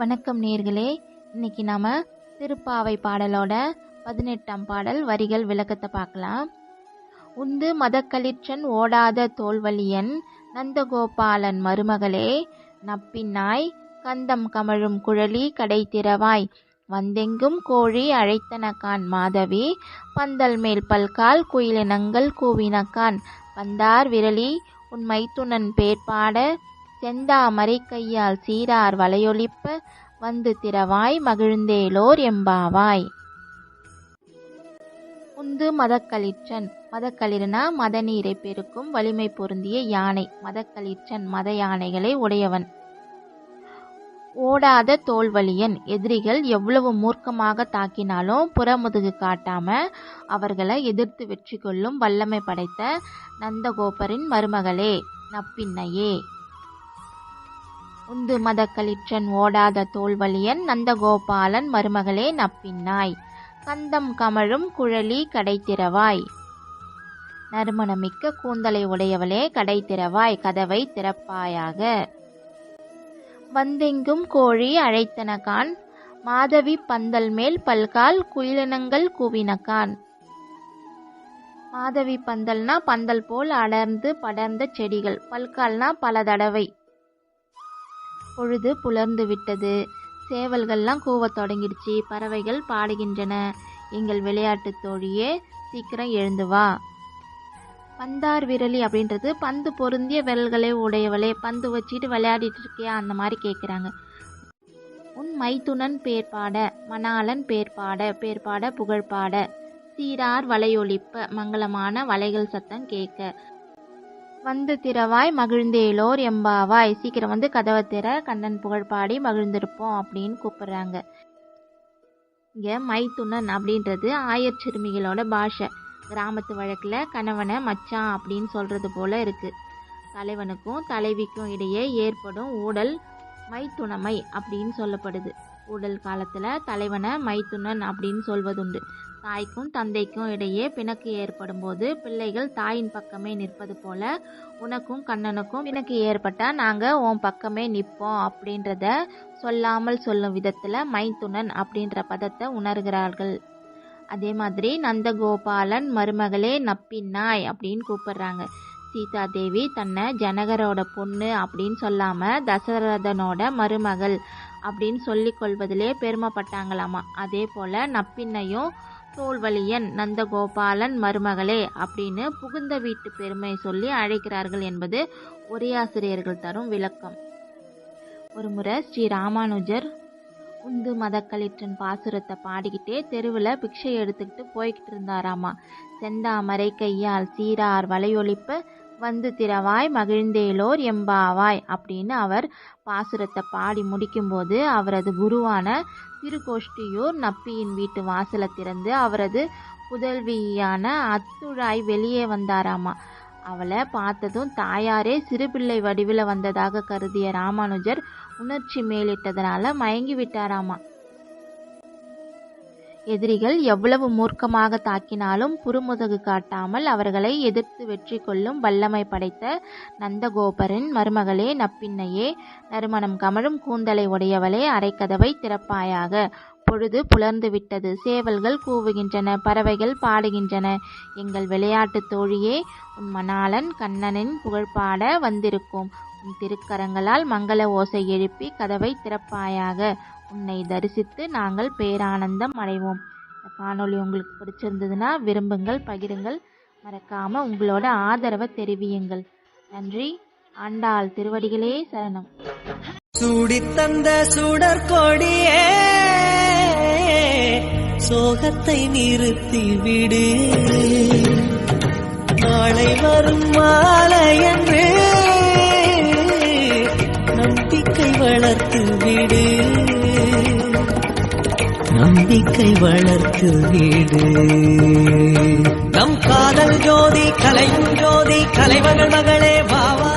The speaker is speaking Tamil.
வணக்கம் நேர்களே. இன்னைக்கு நாம திருப்பாவை பாடலோட பதினெட்டாம் பாடல் வரிகள் விளக்கத்தை பார்க்கலாம். உந்து மதக்களிற்றன் ஓடாத தோல்வலியன் நந்தகோபாலன் மருமகளே நப்பின்னாய் கந்தம் கமழும் குழலி கடை திறவாய் வந்தெங்கும் கோழி அழைத்தனகான் மாதவி பந்தல் மேல் பல்கால் குயிலினங்கள் கூவினக்கான் பந்தார் விரலி உன் மைத்துனன் பேர்பாட செந்தாமரை கையால் சீரார் வலையொலிப்ப வந்து திறவாய் மகிழ்ந்தேலோர் எம்பாவாய். உந்து மதக்களிற்றன் மதக்களிர்னா மதநீரை பெருக்கும் வலிமை பொருந்திய யானை மதக்களிற்றன் மத யானைகளை உடையவன். ஓடாத தோல்வலியன் எதிரிகள் எவ்வளவு மூர்க்கமாக தாக்கினாலும் புறமுதுகு காட்டாம அவர்களை எதிர்த்து வெற்றி கொள்ளும் வல்லமை படைத்த நந்தகோபரின் மருமகளே நப்பின்னையே. உந்து மதக்களிற்றன் ஓடாத தோல்வலியன் நந்தகோபாலன் மருமகளே நப்பின்னாய். கந்தம் கமழும் குழலி கடைத்திறவாய் நறுமணமிக்க கூந்தலை உடையவளே கடைத்திறவாய் கதவை திறப்பாயாக. வந்தெங்கும் கோழி அழைத்தனகான் மாதவி பந்தல் மேல் பல்கால் குயிலினங்கள் கூவினகான். மாதவி பந்தல்னா பந்தல் போல் அடர்ந்து படர்ந்த செடிகள் பல்கால்னா பல தடவை. பொழுது புலர்ந்து விட்டது. சேவல்கள்லாம் கூவத் தொடங்கிடுச்சு. பறவைகள் பாடுகின்றன. எங்கள் விளையாட்டு தோழியே சீக்கிரம் எழுந்து வா. பந்தார் விரலி அப்படின்றது பந்து பொருந்திய விரல்களை உடையவளே பந்து வச்சுட்டு விளையாடிட்டு இருக்கியா? அந்த மாதிரி கேட்குறாங்க உன் மைத்துனன் பேர்பாட மணாளன் பேர்பாட பேர்பாட புகழ்பாட சீரார் வலையொலிப்ப மங்களமான வலைகள் சத்தம் கேட்க. வந்து திறவாய் மகிழ்ந்தேலோர் எம்பாவாய். சீக்கிரம் வந்து கதவை திற கண்ணன் புகழ் பாடி மகிழ்ந்திருப்போம் அப்படின்னு கூப்பிடுறாங்க. இங்கே மைத்துண்ணன் அப்படின்றது ஆயர் சிறுமிகளோட பாஷை. கிராமத்து வழக்கில் கணவனை மச்சான் அப்படின்னு சொல்கிறது போல இருக்குது தலைவனுக்கும் தலைவிக்கும் இடையே ஏற்படும் ஊடல் மைத்துணமை அப்படின்னு சொல்லப்படுது. ஊடல் காலத்தில் தலைவனை மைத்துண்ணன் அப்படின்னு சொல்வதுண்டு. தாய்க்கும் தந்தைக்கும் இடையே பிணக்கு ஏற்படும் போது பிள்ளைகள் தாயின் பக்கமே நிற்பது போல உனக்கும் கண்ணனுக்கும் பிணக்கு ஏற்பட்டால் நாங்கள் உன் பக்கமே நிற்போம் அப்படின்றத சொல்லாமல் சொல்லும் விதத்தில் மைத்துனன் அப்படின்ற பதத்தை உணர்கிறார்கள். அதே மாதிரி நந்தகோபாலன் மருமகளே நப்பின்னாய் அப்படின்னு கூப்பிடுறாங்க. சீதா தேவி தன்னை ஜனகரோட பொண்ணு அப்படின்னு சொல்லாமல் தசரதனோட மருமகள் அப்படின்னு சொல்லி கொள்வதிலே பெருமைப்பட்டாங்களாமா. அதே போல் நப்பின்னையும் தோல்வலியன் நந்தகோபாலன் மருமகளே அப்படின்னு புகுந்த வீட்டு பெருமை சொல்லி அழைக்கிறார்கள் என்பது உரையாசிரியர்கள் தரும் விளக்கம். ஒருமுறை ஸ்ரீ ராமானுஜர் உந்து மதக்களிற்றன் பாசுரத்தை பாடிக்கிட்டே தெருவில் பிக்ஷை எடுத்துக்கிட்டு போய்கிட்டு இருந்தாராமா. செந்தாமரை கையால் சீரார் வலையொலிப்ப வந்து திறவாய் மகிழ்ந்தேலோர் எம்பாவாய் அப்படின்னு அவர் பாசுரத்தை பாடி முடிக்கும்போது அவரது குருவான திருக்கோஷ்டியூர் நப்பியின் வீட்டு வாசலை திறந்து அவரது புதல்வியான அத்துழாய் வெளியே வந்தாராமா. அவளை பார்த்ததும் தாயாரே சிறுபிள்ளை வடிவில் வந்ததாக கருதிய ராமானுஜர் உணர்ச்சி மேலிட்டதனால மயங்கி விட்டாராமா. எதிரிகள் எவ்வளவு மூர்க்கமாக தாக்கினாலும் புறமுதுகு காட்டாமல் அவர்களை எதிர்த்து வெற்றி கொள்ளும் வல்லமை படைத்த நந்தகோபரின் மருமகளே நப்பின்னையே நறுமணம் கமழும் கூந்தலை உடையவளே அரைக்கதவை திறப்பாயாக. பொழுது புலர்ந்து விட்டது. சேவல்கள் கூவுகின்றன பறவைகள் பாடுகின்றன. எங்கள் விளையாட்டு தோழியே உன் மணாளன் கண்ணனின் புகழ்பாட வந்திருக்கும். உன் திருக்கரங்களால் மங்கள ஓசை எழுப்பி கதவை திறப்பாயாக. உன்னை தரிசித்து நாங்கள் பேரானந்தம் அடைவோம். இந்த காணொளி உங்களுக்கு பிடிச்சிருந்ததுன்னா விரும்புங்கள் பகிருங்கள். மறக்காம உங்களோட ஆதரவை தெரிவியுங்கள். நன்றி. ஆண்டாள் திருவடிகளே சரணம். சூடித்தந்த சுடர் கொடியே சோகத்தை நிறுத்தி விடு. நாளை வரும் மாலை என்று நம்பிக்கை வளர்க்கு வீடு. நம் காதல் ஜோதி கலையும் ஜோதி கலைவர்கள் மகளே பாவா